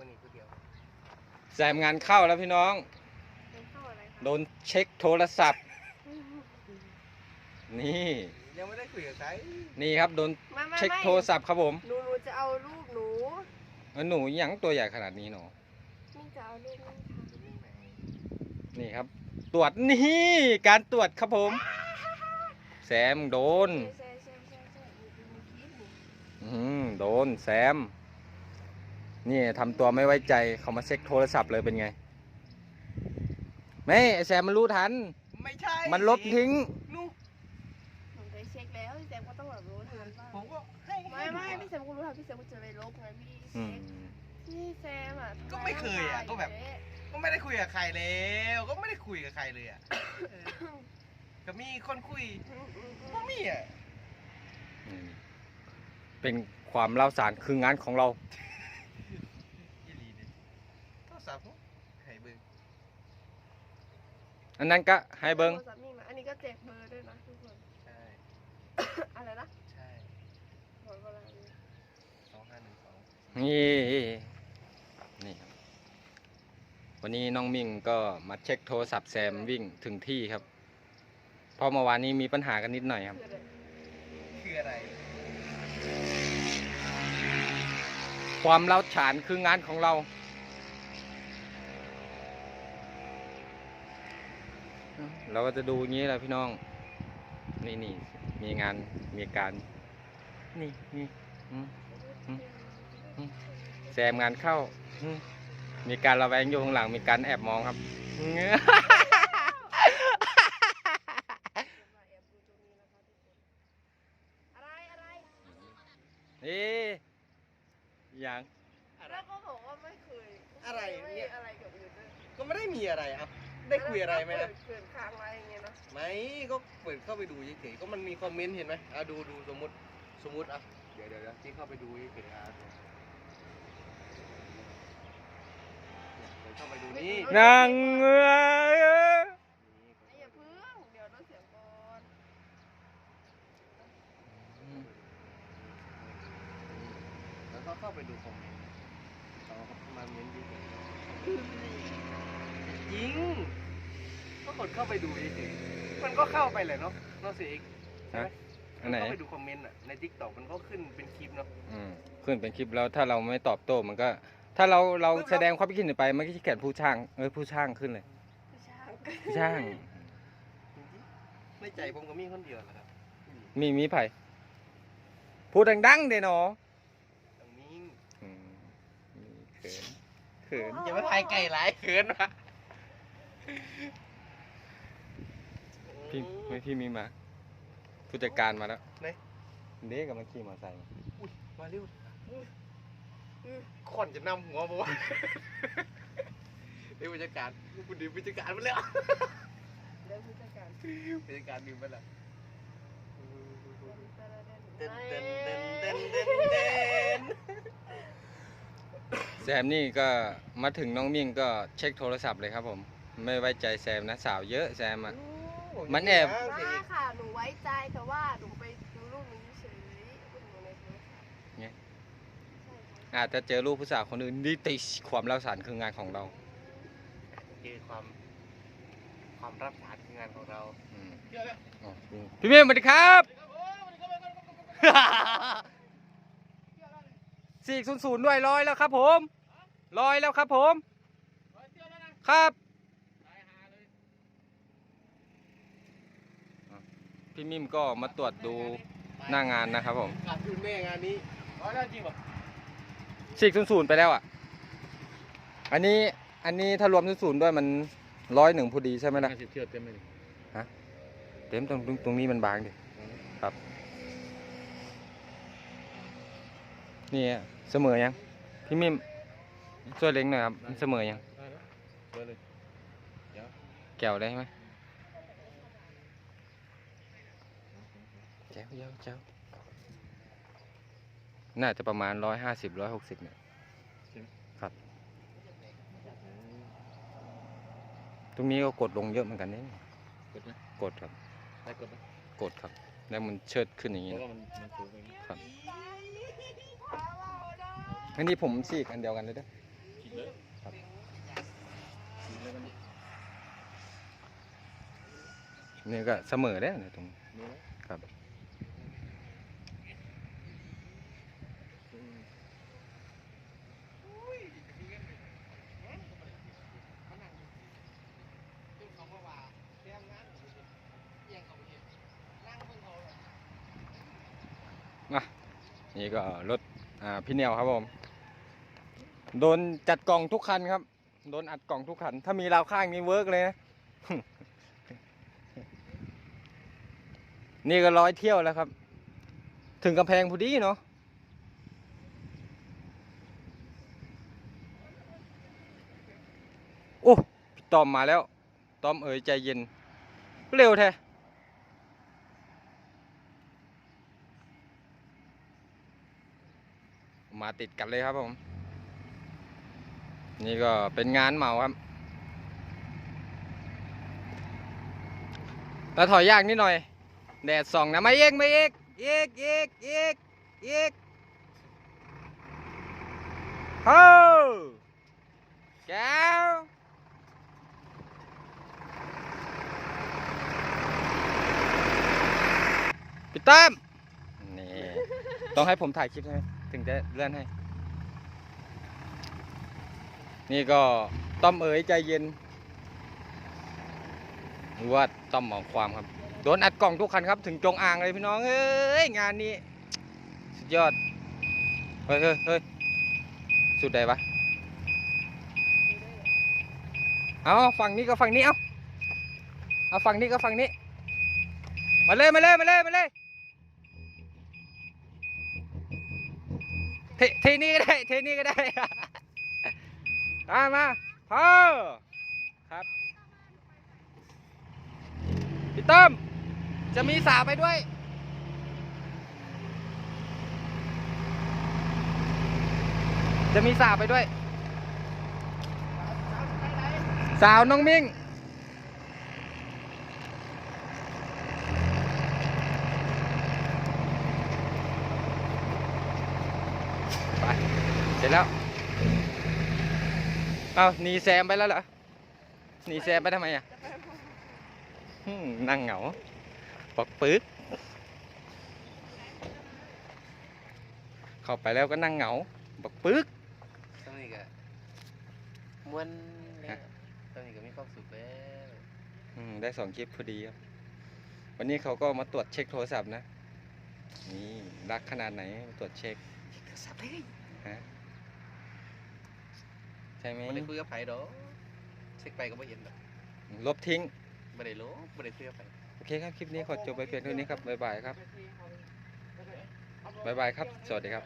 คนนี้คนเดียวแซมงานเข้าแล้วพี่น้อง เป็นเข้าอะไรคะโดนเช็คโทรศัพท์ นี่ ยังไม่ได้คุยกับใครนี่ครับโดนไม่ไม่เช็คไม่โทรศัพท์ครับผมหนูหนูจะเอารูปหนูเออหนูหยังตัวใหญ่ขนาดนี้หนอนี่จะเอารูปนี่ค่ะนี่ไหนนี่ครับ ตรวจนี่การตรวจครับผม แซมโดน ใช่ใช่ใช่ใช่มีมีคลิปนี่อืมโดนแซม นี่ทำตัวไม่ไว้ใจเขามาเช็คโทรศัพท์เลยเป็นไง ไม่ไอ้แซมมันรู้ทัน ไม่ใช่มันลบทิ้งนู่นหนูไปเช็คแล้วพี่แซมก็ต้องแบบรู้ทันบ้างผมก็ให้ไม่ไม่ให้ดูพี่แซมก็รู้ทันพี่แซมก็จะไปลบไงพี่อืเช็มคพี่แซมอะทำก็ไม่เคยอะร่างายก็แบบเจ๊ก็ไม่ได้คุยกับใครแล้ว ก็ไม่ได้คุยกับใครเลยอะเออก็มีคนคุยอืมอืมอืมก็มีอะอืมเป็นความเล่าสารคืองานของเรา ยี่หลีเนี่ยโทรศัพท์ให้เบิ่งอันนั้นก็ให้เบิ้งโทรศัพท์นี่มาอันนี้ก็แจกเบอร์ด้วยนะทุกคน ใช่ อะไรนะใช่บอกว่าอะไรนะสองห้าหนึ่งสอง นี่นี่ครับวันนี้น้องมิ่งก็มาเช็คโทรศัพท์แซมวิ่งถึงที่ครับเพราะเมื่อวานนี้มีปัญหากันนิดหน่อยครับ คืออะไร คืออะไร ความเล่าฉานคืองานของเรา เราก็จะดูอย่างนี้แหละพี่น้อง นี่นี่มีงานมีการ นี่นี่แซมงานเข้า มีการระแวงอยู่ข้างหลังมีการแอบมองครับ อะไรอะไร นี่อย่าง แล้วก็บอกว่าไม่เคย อะไร ไม่ เนี่ย อะไรกับอื่นด้วย ก็ ไม่ได้มีอะไรอะได้คุยอะไรไหมแล้วนะก็เกิดค้างอะไรอย่างเงี้ยเนาะไม่ก็เปิดเข้าไปดูเฉยๆก็มันมีคอมเมนต์เห็นไหมอะดูดูสมมติสมมติอะเดี๋ยวเดี๋ยวเดี๋ยวที่เข้าไปดูเฉยๆอะเนี่ยเปิดเข้าไปดูนี่นางเงือไอ้อย่าพึ่งเดี๋ยวต้องเสียงก่อน แล้วก็เข้าไปดูคอมเมนต์เขามาเมนต์เฉยๆจริง ก็กดเข้าไปดูเฉยๆมันก็เข้าไปเลยเนาะเนาะสิเอกใช่ไหมอันไหน เข้าไปดูคอมเมนต์อะในทิกตอกมันก็ขึ้นเป็นคลิปเนาะอืมขึ้นเป็นคลิปแล้วถ้าเราไม่ตอบโต้มันก็ ถ้าเราเราแสดงความคิดเห็นไปมันก็จะเขียนผู้ช่างเออผู้ช่างขึ้นเลยผู้ช่างผู้ช่างจริงๆในใจผมก็มีคนเดียวนะครับมีมีไผ่พูดดังๆเด้เนาะตรงนี้อืมเขินเขินอย่าไปพายไก่หลายเขินวะ พี่ไม่พี่มีมาผู้จัดการมาแล้วไหน เด็กกับมาขี่มอเตอร์ไซค์อุ้ยมาเร็วขอนจะนำหัวบอกว่าเดี๋ยวผู้จัดการคุณดิวผู้จัดการมาแล้วเดี๋ยวผู้จัดการผู้จัดการดิวมาแล้วเต้เต้นนเต้เต้นนเต้เต้นนเต้เต้นนเต้นแซมนี่ก็มาถึงน้องมิ่งก็เช็คโทรศัพท์เลยครับผม ไม่ไว้ใจแซมนะสาวเยอะแซมอะ มันแอบมาค่ะ หนูไว้ใจแต่ว่าหนูไปดูรูปนี้เฉยรูปหนูในโทรศัพท์ไง ใช่ค่ะอาจจะเจอรูปผู้สาวคนอื่นนี่ติความเล่าสารคืองานของเราคือความ ความรับสารคืองานของเราอืมอ๋อพี่เมย์สวัสดีครับ สี่ศูนย์ศูนย์ด้วยลอยแล้วครับผมลอยแล้วครับผม ครับ พี่มิมก็มาตรวจดูหน้างานนะครับผมขาดทุนแม่งานนี้ร้อยแล้วจริงป่ะสี่ศูนย์ศูนย์ไปแล้วอะ อันนี้อันนี้ถ้ารวมศูนย์ศูนย์ด้วยมันร้อยหนึ่งพอดีใช่ไหมล่ะสิบเที่ยวเต็มเลยเต็มตรงตรงตรงนี้มันบางดิครับ นี่อะเสมอยัง พี่มิมช่วยเล็งหน่อยครับมันเสมอยังได้แล้วเบอร์เลยแก้วได้ไหม แจ้วเจ้าเจ้าน่าจะประมาณร้อยห้าสิบร้อยหกสิบเนี่ยครับ ตรงนี้ก็กดลงเยอะเหมือนกันนี่กดไหมกดครับ ได้กดไหมกดครับ แล้วมันเชิดขึ้นอย่างเพนี้ราะนะว่ามันมันสูงไปครับอันนี้ผมสีกอันเดียวกันเลยเด้อกินเลยครับกินเลยมันนี่ก็เสมอได้เนี่ยตรงนี้ นี่ไหม ครับ อืม นี่ก็รถพี่เนียวครับผมโดนจัดกล่องทุกคันครับ โดนอัดกล่องทุกคัน ถ้ามีราวข้างนี่เวิร์กเลยนะ นี่ก็ร้อยเที่ยวแล้วครับ ถึงกำแพงพอดีเนาะโอ้ตอมมาแล้ว ตอมเอ๋ยใจเย็น เร็วแท้ มาติดกันเลยครับผม นี่ก็เป็นงานเหมาครับแต่ถอยยากนิดหน่อย แดดส่องนะมาเอกมาเอกเอกเอกเอกเอกเฮ้ยแก้วพี่ตั้มนี่ ต้องให้ผมถ่ายคลิปใช่ไหม ถึงจะเลื่อนให้ นี่ก็ต้อมเอ๋ยใจเย็นหรือว่าต้อมหมองความครับ โดนอัดกล่องทุกคันครับ ถึงจงอ่างเลยพี่น้องเอ้ยงานนี้ สุดยอด เฮ้ยเฮ้ยเฮ้ยสุดใดปะเอาฝั่งนี้ก็ฝั่งนี้เอาเอาฝั่งนี้ก็ฝั่งนี้ มาเลยมาเลยมาเลยมาเลย เทเทนี่ก็ได้ เทนี่ก็ได้ตามมาพ่อครับ พี่ต้มจะมีสาวไปด้วย จะมีสาวไปด้วย สาวน้องมิ่ง ไป เสร็จแล้วเอาหนีแซมไปแล้วเหรอหนีแซมไปทำไมอะอืมนั่งเหงาปอกปึ๊กเข้าไปแล้วก็นั่งเหงาบักปึ๊กตรงนี้ก็ม้วนเลยตรงนี้ก็มีความสุขแล้วอืมได้สองคลิปพอดีครับ วันนี้เขาก็มาตรวจเช็คโทรศัพท์นะ นี่รักขนาดไหนมาตรวจเช็คสับเลยฮะ ใช่ไหมไม่ได้คุยกับไผดอกเช็คไปก็ไม่เห็นดอกลบทิ้งไม่ได้รู้ไม่ได้คุยกับไผโอเคครับ คลิปนี้ขอจบไปเพียงเท่านี้ครับบ๊ายบายครับบ๊ายบายครับ สวัสดีครับ